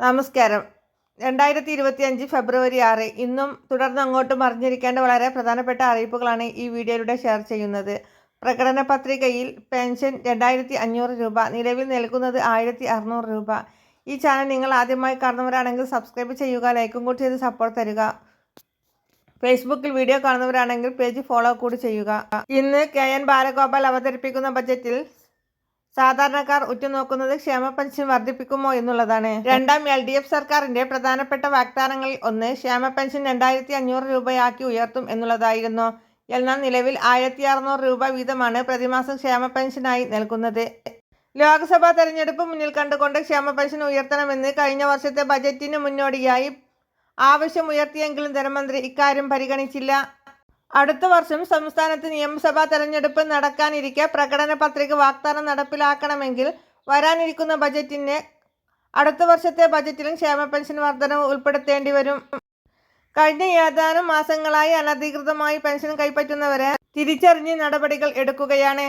നമസ്കാരം. രണ്ടായിരത്തി ഇരുപത്തി അഞ്ച് ഫെബ്രുവരി ആറ്. ഇന്നും തുടർന്ന് അങ്ങോട്ടും അറിഞ്ഞിരിക്കേണ്ട വളരെ പ്രധാനപ്പെട്ട അറിയിപ്പുകളാണ് ഈ വീഡിയോയിലൂടെ ഷെയർ ചെയ്യുന്നത്. പ്രകടന പത്രികയിൽ പെൻഷൻ രണ്ടായിരത്തി അഞ്ഞൂറ് രൂപ നിലവിൽ നൽകുന്നത് ആയിരത്തി അറുന്നൂറ് രൂപ. ഈ ചാനൽ നിങ്ങൾ ആദ്യമായി കാണുന്നവരാണെങ്കിൽ സബ്സ്ക്രൈബ് ചെയ്യുക ലൈക്കും കൂടി ചെയ്ത് സപ്പോർട്ട് തരിക. ഫേസ്ബുക്കിൽ വീഡിയോ കാണുന്നവരാണെങ്കിൽ പേജ് ഫോളോ കൂടി ചെയ്യുക. ഇന്ന് കെ എൻ ബാലഗോപാൽ അവതരിപ്പിക്കുന്ന ബജറ്റിൽ സാധാരണക്കാർ ഉറ്റുനോക്കുന്നത് ക്ഷേമ പെൻഷൻ വർദ്ധിപ്പിക്കുമോ എന്നുള്ളതാണ്. രണ്ടാം എൽ ഡി എഫ് സർക്കാരിന്റെ പ്രധാനപ്പെട്ട വാഗ്ദാനങ്ങളിൽ ഒന്ന് ക്ഷേമ പെൻഷൻ രണ്ടായിരത്തി അഞ്ഞൂറ് രൂപയാക്കി ഉയർത്തും എന്നുള്ളതായിരുന്നു. എന്നാൽ നിലവിൽ ആയിരത്തി അറുന്നൂറ് രൂപ വീതമാണ് പ്രതിമാസം ക്ഷേമ പെൻഷനായി നൽകുന്നത്. ലോക്സഭാ തെരഞ്ഞെടുപ്പ് മുന്നിൽ കണ്ടുകൊണ്ട് ക്ഷേമ പെൻഷൻ ഉയർത്തണമെന്ന് കഴിഞ്ഞ വർഷത്തെ ബജറ്റിന് മുന്നോടിയായി ആവശ്യം ഉയർത്തിയെങ്കിലും ധനമന്ത്രി ഇക്കാര്യം പരിഗണിച്ചില്ല. അടുത്ത വർഷം സംസ്ഥാനത്ത് നിയമസഭാ തെരഞ്ഞെടുപ്പ് നടക്കാനിരിക്കെ പ്രകടന പത്രിക വാഗ്ദാനം നടപ്പിലാക്കണമെങ്കിൽ വരാനിരിക്കുന്ന ബജറ്റിന് അടുത്ത വർഷത്തെ ബജറ്റിലും ക്ഷേമ പെൻഷൻ വർധനവ് ഉൾപ്പെടുത്തേണ്ടി വരും. കഴിഞ്ഞ ഏതാനും മാസങ്ങളായി അനധികൃതമായി പെൻഷൻ കൈപ്പറ്റുന്നവരെ തിരിച്ചറിഞ്ഞ് നടപടികൾ എടുക്കുകയാണ്.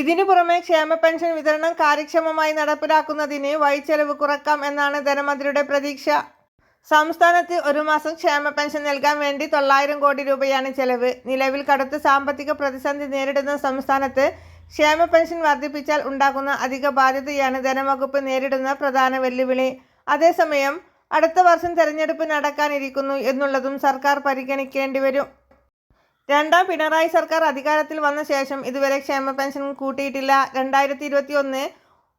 ഇതിനു പുറമെ ക്ഷേമ പെൻഷൻ വിതരണം കാര്യക്ഷമമായി നടപ്പിലാക്കുന്നതിന് വഴിച്ചെലവ് കുറക്കാം എന്നാണ് ധനമന്ത്രിയുടെ പ്രതീക്ഷ. സംസ്ഥാനത്ത് ഒരു മാസം ക്ഷേമ പെൻഷൻ നൽകാൻ വേണ്ടി തൊള്ളായിരം കോടി രൂപയാണ് ചെലവ്. നിലവിൽ കടുത്ത സാമ്പത്തിക പ്രതിസന്ധി നേരിടുന്ന സംസ്ഥാനത്ത് ക്ഷേമ പെൻഷൻ വർദ്ധിപ്പിച്ചാൽ ഉണ്ടാകുന്ന അധിക ബാധ്യതയാണ് ധനവകുപ്പ് നേരിടുന്ന പ്രധാന വെല്ലുവിളി. അതേസമയം അടുത്ത വർഷം തെരഞ്ഞെടുപ്പ് നടക്കാനിരിക്കുന്നു എന്നുള്ളതും സർക്കാർ പരിഗണിക്കേണ്ടി വരും. രണ്ടാം പിണറായി സർക്കാർ അധികാരത്തിൽ വന്ന ശേഷം ഇതുവരെ ക്ഷേമ പെൻഷൻ കൂട്ടിയിട്ടില്ല. രണ്ടായിരത്തി ഇരുപത്തി ഒന്ന്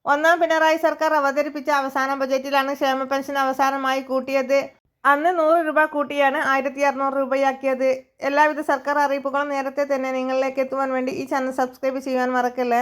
ഒന്നാം പിണറായി സർക്കാർ അവതരിപ്പിച്ച അവസാന ബജറ്റിലാണ് ക്ഷേമ പെൻഷൻ അവസാനമായി കൂട്ടിയത്. അന്ന് നൂറ് രൂപ കൂട്ടിയാണ് ആയിരത്തി അറുന്നൂറ് രൂപയാക്കിയത്. എല്ലാവിധ സർക്കാർ അറിയിപ്പുകളും നേരത്തെ തന്നെ നിങ്ങളിലേക്ക് എത്തുവാൻ വേണ്ടി ഈ ചാനൽ സബ്സ്ക്രൈബ് ചെയ്യാൻ മറക്കല്ലേ?